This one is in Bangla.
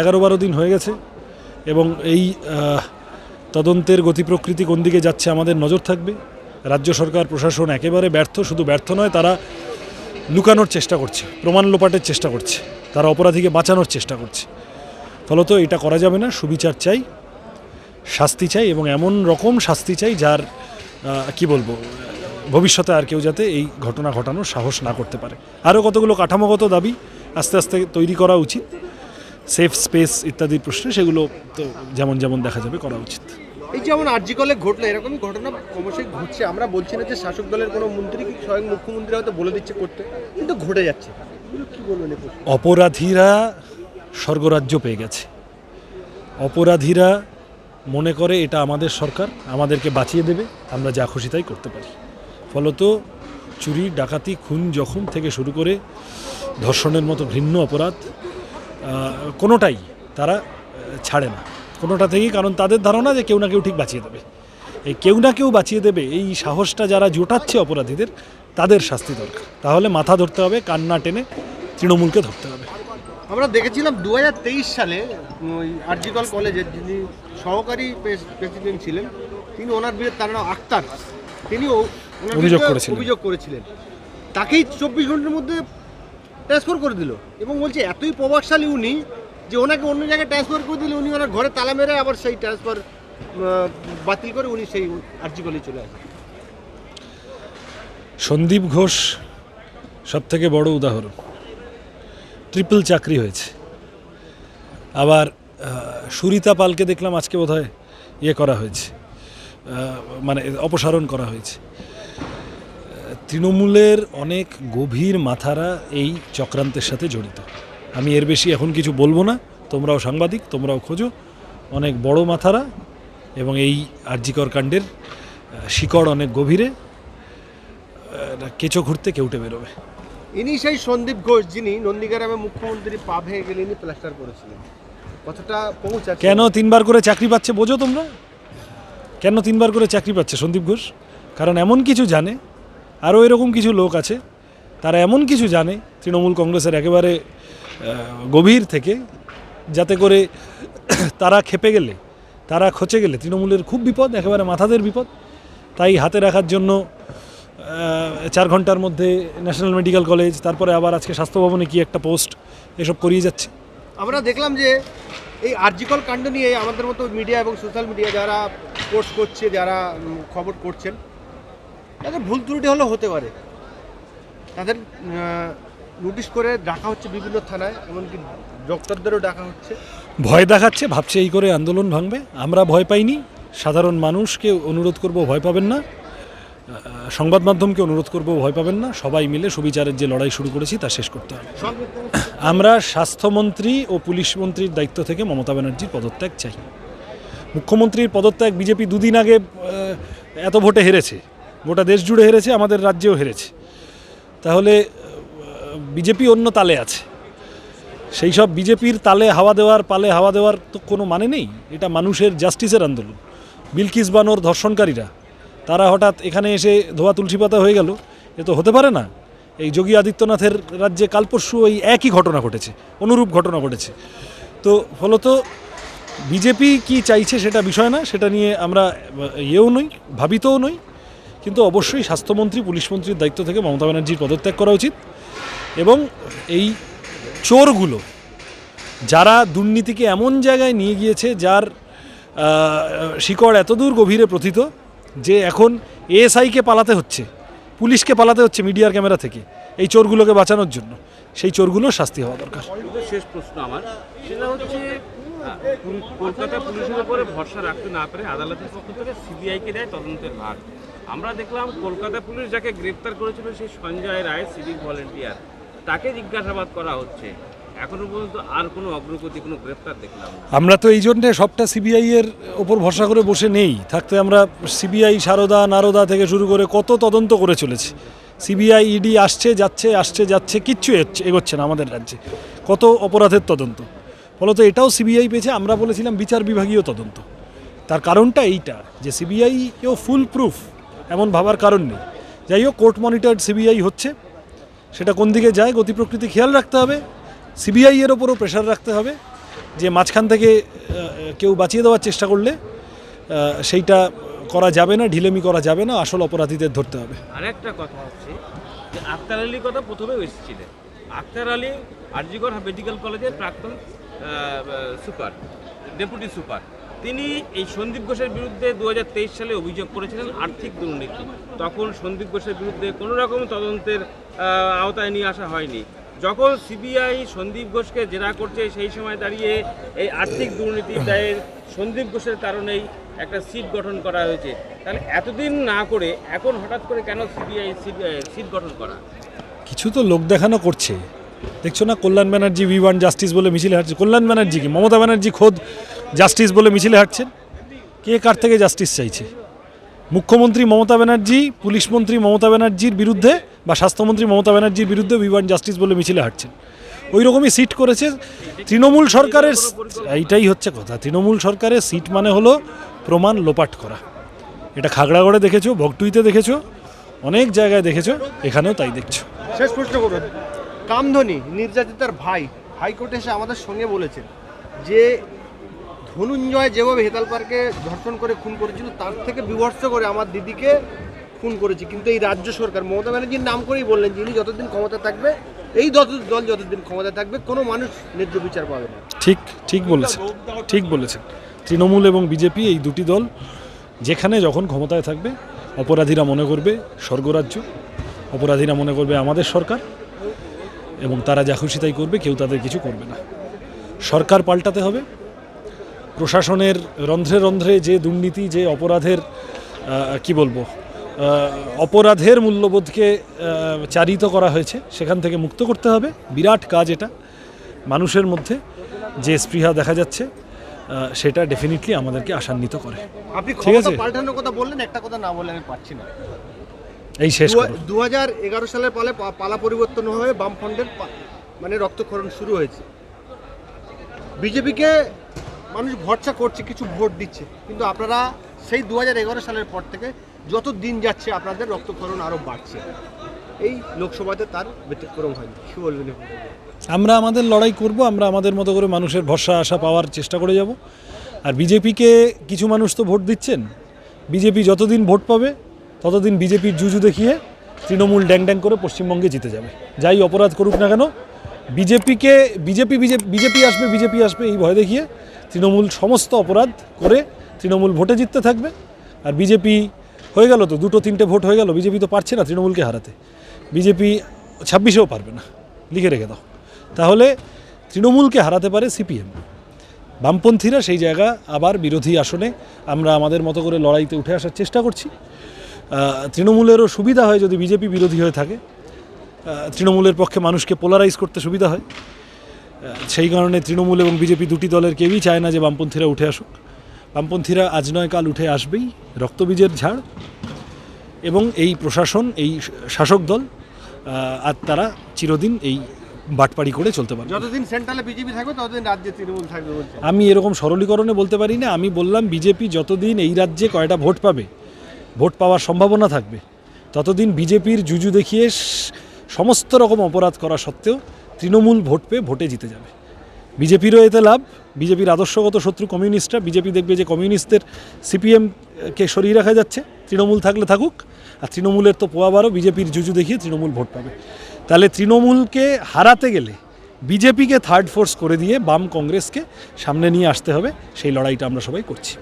এগারো বারো দিন হয়ে গেছে এবং এই তদন্তের গতি প্রকৃতি কোন দিকে যাচ্ছে আমাদের নজর থাকবে। রাজ্য সরকার, প্রশাসন একেবারে ব্যর্থ, শুধু ব্যর্থ নয়, তারা লুকানোর চেষ্টা করছে, প্রমাণ লোপাটের চেষ্টা করছে, তারা অপরাধীকে বাঁচানোর চেষ্টা করছে। ফলত এটা করা যাবে না, সুবিচার চাই, শাস্তি চাই এবং এমন রকম শাস্তি চাই যার কি বলব, ভবিষ্যতে আর কেউ যাতে এই ঘটনা ঘটানোর সাহস না করতে পারে। আরও কতগুলো কাঠামোগত দাবি আস্তে আস্তে তৈরি করা উচিত সেফ স্পেস ইত্যাদির প্রশ্নে সেগুলো তো যেমন যেমন দেখা যাবে করা উচিত। এই যেমন আরজিকলে ঘটলো এরকমই ঘটনা ক্রমশই ঘটছে। আমরা বলছি না যে শাসক দলের কোনো মন্ত্রী কি স্বয়ং মুখ্যমন্ত্রী হয়তো বলে দিচ্ছে করতে কিন্তু ঘটে যাচ্ছে? অপরাধীরা স্বর্গরাজ্য পেয়ে গেছে। অপরাধীরা মনে করে এটা আমাদের সরকার আমাদেরকে বাঁচিয়ে দেবে আমরা যা খুশি তাই করতে পারি। ফলত চুরি ডাকাতি খুন জখম থেকে শুরু করে ধর্ষণের মতো ঘৃণ্য অপরাধ কোনোটাই তারা ছাড়ে না। কোনোটা থেকেই কারণ তাদের ধারণা যে কেউ না কেউ ঠিক বাঁচিয়ে দেবে। এই কেউ না কেউ বাঁচিয়ে দেবে এই সাহসটা যারা জোটাচ্ছে অপরাধীদের তাদের শাস্তি দরকার। তাহলে মাথা ধরতে হবে কান্না টেনে তৃণমূলকে ধরতে হবে। আমরা দেখেছিলাম দু হাজার তেইশ সালে ওই আরজিকল কলেজের যিনি সহকারী প্রেসিডেন্ট ছিলেন তিনি ওনার বিরুদ্ধে তার নাম আক্তার তিনি অভিযোগ করেছিলেন। অভিযোগ করেছিলেন। তাকেই চব্বিশ ঘণ্টার মধ্যে ট্রান্সফার করে দিল। এবং বলছে, এতই প্রভাবশালী উনি যে ওনাকে অন্য জায়গায় ট্রান্সফার করে দিলে উনি ওনার ঘরে তালা মেরে আবার সেই ট্রান্সফার বাতিল করে উনি সেই আরজিকলে চলে আসেন। সন্দীপ ঘোষ সব থেকে বড় উদাহরণ। ট্রিপল চাকরি হয়েছে। আবার সুরিতা পালকে দেখলাম আজকে বোধহয় ইয়ে করা হয়েছে। মানে অপসারণ করা হয়েছে। তৃণমূলের অনেক গভীর মাথারা এই চক্রান্তের সাথে জড়িত। আমি এর বেশি এখন কিছু বলব না। তোমরাও সাংবাদিক তোমরাও খোঁজো। অনেক বড় মাথারা এবং এই আর্যিকর কাণ্ডের শিকড় অনেক গভীরে। কেঁচো ঘুরতে কেউটে বেরোবে। ইনি সেই সন্দীপ ঘোষ যিনি নন্দীগ্রামে মুখ্যমন্ত্রী পা ভেঙে গেলে ইনি প্লাস্টার করেছিলেন। কথাটা পৌঁছাচ্ছে। কেন তিনবার করে চাকরি পাচ্ছে বোঝো তোমরা? কেন তিনবার করে চাকরি পাচ্ছে সন্দীপ ঘোষ? কারণ এমন কিছু জানে আরও এরকম কিছু লোক আছে, তারা এমন কিছু জানে তৃণমূল কংগ্রেসের একেবারে গভীর থেকে, যাতে করে তারা খেপে গেলে, তারা খচে গেলে, তৃণমূলের খুব বিপদ, একেবারে মাথাদের বিপদ। তাই হাতে রাখার জন্য চার ঘণ্টার মধ্যে ন্যাশনাল মেডিকেল কলেজ, তারপরে আবার আজকে স্বাস্থ্য ভবনে কি একটা পোস্ট, এসব করিয়ে যাচ্ছে। আমরা দেখলাম যে এই আরজিকল কাণ্ড নিয়ে আমাদের মতো মিডিয়া এবং সোশ্যাল মিডিয়া যারা পোস্ট করছে, যারা খবর করছেন তাদের ভুল ত্রুটি হলেও হতে পারে। তাদের নোটিশ করে ডাকা হচ্ছে বিভিন্ন থানায়, এমনকি ডক্টরদেরও ডাকা হচ্ছে। ভয় দেখাচ্ছে, ভাবছে এই করে আন্দোলন ভাঙবে। আমরা ভয় পাইনি। সাধারণ মানুষকে অনুরোধ করব, ভয় পাবেন না। সংবাদ মাধ্যমকে অনুরোধ করব, ভয় পাবেন না। সবাই মিলে সুবিচারের যে লড়াই শুরু করেছি, তা শেষ করতে হবে। আমরা স্বাস্থ্যমন্ত্রী ও পুলিশ মন্ত্রীর দায়িত্ব থেকে মমতা ব্যানার্জির পদত্যাগ চাই। মুখ্যমন্ত্রীর পদত্যাগ বিজেপি দুদিন আগে এত ভোটে হেরেছে। গোটা দেশ জুড়ে হেরেছে, আমাদের রাজ্যেও হেরেছে। তাহলে বিজেপি অন্য তালে আছে। সেই সব বিজেপির তালে হাওয়া দেওয়ার, পালে হাওয়া দেওয়ার তো কোনো মানে নেই। এটা মানুষের জাস্টিসের আন্দোলন। বিলকিস বানোর ধর্ষণকারীরা, তারা হঠাৎ এখানে এসে ধোয়া তুলসী পাতা হয়ে গেল। এ তো হতে পারে না। এই যোগী আদিত্যনাথের রাজ্যে কাল পরশু ওই একই ঘটনা ঘটেছে, অনুরূপ ঘটনা ঘটেছে। তো ফলত বিজেপি কি চাইছে সেটা বিষয় না, সেটা নিয়ে আমরা ইয়েও নই, ভাবিতও নই। কিন্তু অবশ্যই স্বাস্থ্যমন্ত্রী পুলিশমন্ত্রীর দায়িত্ব থেকে মমতা ব্যানার্জির পদত্যাগ করা উচিত এবং এই চোরগুলো যারা দুর্নীতিকে এমন জায়গায় নিয়ে গিয়েছে যার শিকড় এতদূর গভীরে প্রথিত যে এখন এএসআইকে পালাতে হচ্ছে, পুলিশকে পালাতে হচ্ছে মিডিয়ার ক্যামেরা থেকে এই চোরগুলোকে বাঁচানোর জন্য। সেই চোরগুলো শাস্তি হওয়া দরকার। শেষ প্রশ্ন আমার। সেটা হচ্ছে কলকাতা পুলিশের উপরে ভরসা রাখতে না পারে আদালতের পক্ষ থেকে সিবিআইকে দেয় তদন্তের আমরা দেখলাম কলকাতা পুলিশ যাকে গ্রেপ্তার করেছিল সেই সঞ্জয় রায়, সিভিক ভলেন্টিয়ার। তাকে জিজ্ঞাসাবাদ করা হচ্ছে। এখনও পর্যন্ত আর কোনো অগ্রগতি, কোনো গ্রেপ্তার দেখলাম আমরা তো এই জন্যে সবটা সিবিআই এর ওপর ভরসা করে বসে নেই। থাকতে আমরা সিবিআই, সারদা, নারদা থেকে শুরু করে কত তদন্ত করে চলেছি। সিবিআই, ইডি আসছে, যাচ্ছে আসছে, যাচ্ছে, কিচ্ছু এগোচ্ছে না আমাদের রাজ্যে। কত অপরাধের তদন্ত। ফলত এটাও সিবিআই পেয়েছে, আমরা বলেছিলাম বিচার বিভাগীয় তদন্ত। তার কারণটা এইটা, যে সিবিআই কেউ ফুল প্রুফ এমন ভাবার কারণ নেই। যাই হোক কোর্ট মনিটর্ড সিবিআই হচ্ছে। সেটা কোন দিকে যায়, গতি প্রকৃতি খেয়াল রাখতে হবে। সিবিআই এর ওপরও প্রেশার রাখতে হবে যে মাঝখান থেকে কেউ বাঁচিয়ে দেওয়ার চেষ্টা করলে সেইটা করা যাবে না, ঢিলেমি করা যাবে না, আসল অপরাধীদের ধরতে হবে। আরেকটা কথা হচ্ছে যে আক্তার আলীর কথা প্রথমেও এসেছিলেন। আক্তার আলী আরজিগড় মেডিকেল কলেজের প্রাক্তন সুপার, ডেপুটি সুপার। তিনি এই সন্দীপ ঘোষের বিরুদ্ধে দু হাজার তেইশ সালে অভিযোগ করেছিলেন আর্থিক দুর্নীতি। তখন সন্দীপ ঘোষের বিরুদ্ধে কোনো রকম তদন্তের আওতায় নিয়ে আসা হয়নি। যখন সিবিআই সন্দীপ ঘোষকে জেরা করছে, সেই সময় দাঁড়িয়ে এই আর্থিক দুর্নীতির দায়ের সন্দীপ ঘোষের কারণেই একটা সিট গঠন করা হয়েছে। তাহলে এতদিন না করে এখন হঠাৎ করে কেন সিবিআই সিট গঠন করা? কিছু তো লোক দেখানো করছে। দেখছ না, Kalyan Banerjee, we want justice বলে মিছিল হাঁটছে কল্যাণ ব্যানার্জি কি? মমতা ব্যানার্জি খোদ জাস্টিস বলে মিছিলে হাঁটছেন। কে কার থেকে জাস্টিস চাইছে? মুখ্যমন্ত্রী মমতা ব্যানার্জি, পুলিশ মন্ত্রী মমতা ব্যানার্জির বিরুদ্ধে বা স্বাস্থ্যমন্ত্রী মমতা ব্যানার্জির বিরুদ্ধে উই জাস্টিস বলে মিছিলে হাঁটছেন। ওই রকমই সিট করেছে তৃণমূল সরকারের এইটাই হচ্ছে কথা। তৃণমূল সরকারের সিট মানে হলো প্রমাণ লোপাট করা। এটা খাগড়াগড়ে দেখেছ বগটুইতে দেখেছ, অনেক জায়গায় দেখেছ, এখানেও তাই দেখছ। শেষ প্রশ্ন করুন। কামধনী, নির্যাতিতার ভাই, হাইকোর্টে এসে আমাদের সঙ্গে বলেছেন যে ধনুঞ্জয় যেভাবে হেতাল পার্কে ধর্ষণ করে খুন করেছিল, তার থেকে বিভৎস করে আমার দিদিকে খুন করেছে। কিন্তু এই রাজ্য সরকার, মমতা ব্যানার্জির নাম করেই বললেন যিনি যতদিন ক্ষমতা থাকবে, এই দল যতদিন ক্ষমতা থাকবে, কোনো মানুষ ন্যায্য বিচার পাবে না। ঠিক ঠিক বলেছেন ঠিক বলেছেন। তৃণমূল এবং বিজেপি এই দুটি দল যেখানে যখন ক্ষমতায় থাকবে, অপরাধীরা মনে করবে স্বর্গরাজ্য, অপরাধীরা মনে করবে আমাদের সরকার, এবং তারা যা খুশি তাই করবে, কেউ তাদের কিছু করবে না। সরকার পাল্টাতে হবে প্রশাসনের রন্ধ্রে রন্ধ্রে যে দুর্নীতি যে অপরাধের কি বলব অপরাধের মূল্যবোধকে চারিত করা হয়েছে সেখান থেকে মুক্ত করতে হবে। বিরাট কাজ এটা মানুষের মধ্যে যে স্পৃহা দেখা যাচ্ছে সেটা ডেফিনেটলি আমাদেরকে আশান্বিত করে। আপনি ঠিক আছে। পাল্টানোর কথা বললেন একটা কথা না বলে আমি পাচ্ছি না। এই শেষ দু হাজার এগারো সালের পালে পালা পরিবর্তন হয়ে বামফ্রন্টের মানে রক্তক্ষরণ শুরু হয়েছে। বিজেপিকে মানুষ ভরসা করছে, কিছু ভোট দিচ্ছে। কিন্তু আপনারা সেই দু হাজার এগারো সালের পর থেকে যত দিন যাচ্ছে, আপনাদের রক্তক্ষরণ আরও বাড়ছে। এই লোকসভাতে তার ব্যতিক্রম হয়নি। কি বলবেন আমরা আমাদের লড়াই করব, আমরা আমাদের মতো করে মানুষের ভরসা, আশা পাওয়ার চেষ্টা করে যাব। আর বিজেপিকে কিছু মানুষ তো ভোট দিচ্ছেন। বিজেপি যতদিন ভোট পাবে, ততদিন বিজেপির জুজু দেখিয়ে তৃণমূল ড্যাং ড্যাং করে পশ্চিমবঙ্গে জিতে যাবে। যাই অপরাধ করুক না কেন, বিজেপিকে বিজেপি বিজেপি আসবে বিজেপি আসবে, এই ভয় দেখিয়ে তৃণমূল সমস্ত অপরাধ করে তৃণমূল ভোটে জিততে থাকবে। আর বিজেপি হয়ে গেল তো, দুটো তিনটে ভোট হয়ে গেল, বিজেপি তো পারছে না তৃণমূলকে হারাতে। বিজেপি ছাব্বিশেও পারবে না, লিখে রেখে দাও। তাহলে তৃণমূলকে হারাতে পারে সিপিএম। বামপন্থীরা সেই জায়গা আবার বিরোধী আসনে আমরা আমাদের মতো করে লড়াইতে উঠে আসার চেষ্টা করছি। তৃণমূলেরও সুবিধা হয় যদি বিজেপি বিরোধী হয়ে থাকে। তৃণমূলের পক্ষে মানুষকে পোলারাইজ করতে সুবিধা হয়। সেই কারণে তৃণমূল এবং বিজেপি দুটি দলের কেউই চায় না যে বামপন্থীরা উঠে আসুক। বামপন্থীরা আজ নয় কাল উঠে আসবেই। রক্তবীজের ঝাড় এবং এই প্রশাসন এই শাসক দল আর তারা চিরদিন এই বাটপাড়ি করে চলতে পারবে। যতদিন সেন্ট্রালে বিজেপি থাকবে ততদিন রাজ্যে তৃণমূল থাকবে আমি এরকম সরলীকরণে বলতে পারি না। আমি বললাম বিজেপি যতদিন এই রাজ্যে কয়টা ভোট পাবে ভোট পাওয়ার সম্ভাবনা থাকবে ততদিন বিজেপির জুজু দেখিয়ে সমস্ত রকম অপরাধ করা সত্ত্বেও তৃণমূল ভোট পেয়ে ভোটে জিতে যাবে। বিজেপিরও এতে লাভ। বিজেপির আদর্শগত শত্রু কমিউনিস্টরা। বিজেপি দেখবে যে কমিউনিস্টদের সিপিএমকে সরিয়ে রাখা যাচ্ছে। তৃণমূল থাকলে থাকুক। আর তৃণমূলের তো পোয়াবারও বিজেপির জুজু দেখিয়ে তৃণমূল ভোট পাবে। তাহলে তৃণমূলকে হারাতে গেলে বিজেপিকে থার্ড ফোর্স করে দিয়ে বাম কংগ্রেসকে সামনে নিয়ে আসতে হবে। সেই লড়াইটা আমরা সবাই করছি।